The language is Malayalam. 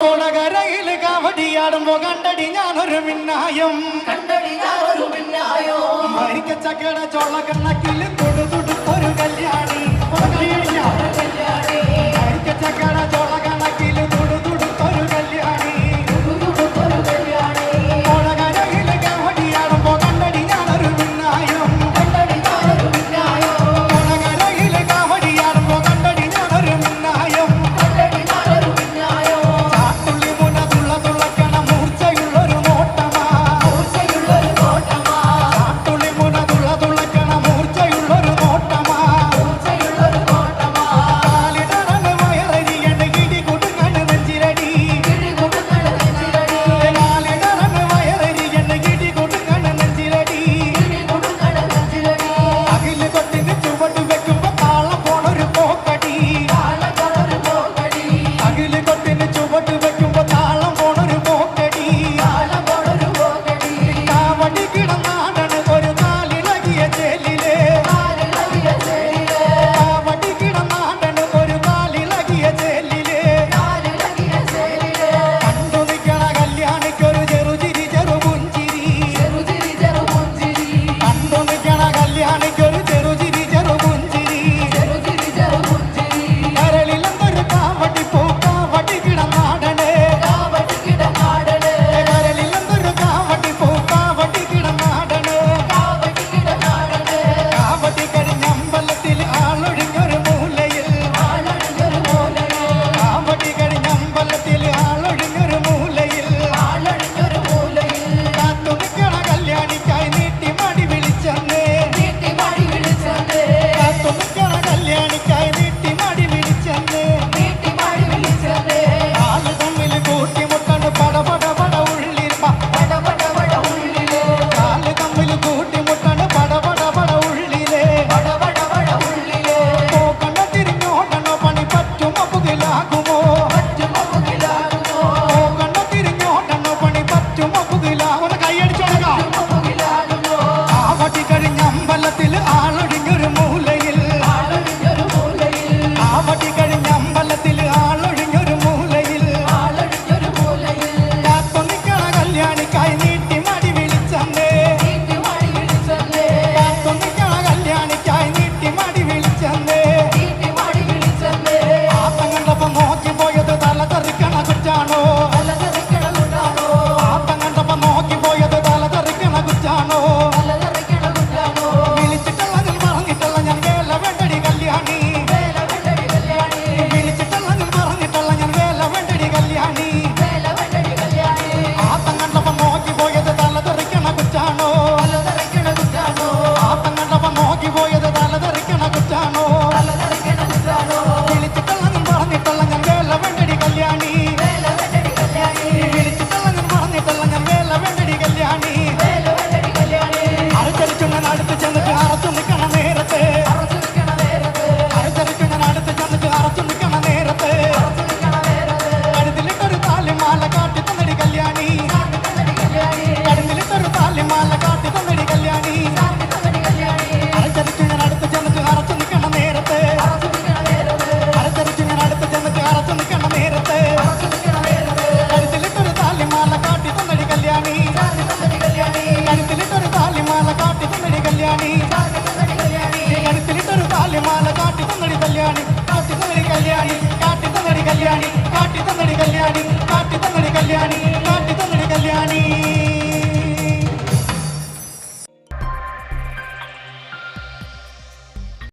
ഓണകരയിൽ കവടിയാടുമ്പോ കണ്ടടി ഞാനൊരു മിന്നായം. കണ്ടടി ഞാനൊരു മിന്നായോ. മരിക്കച്ചക്കട ചൊള്ള കണ്ണക്കിൽ கல்யாணி காட்டு தங்கடி கல்யாணி காட்டு தங்கடி கல்யாணி காட்டு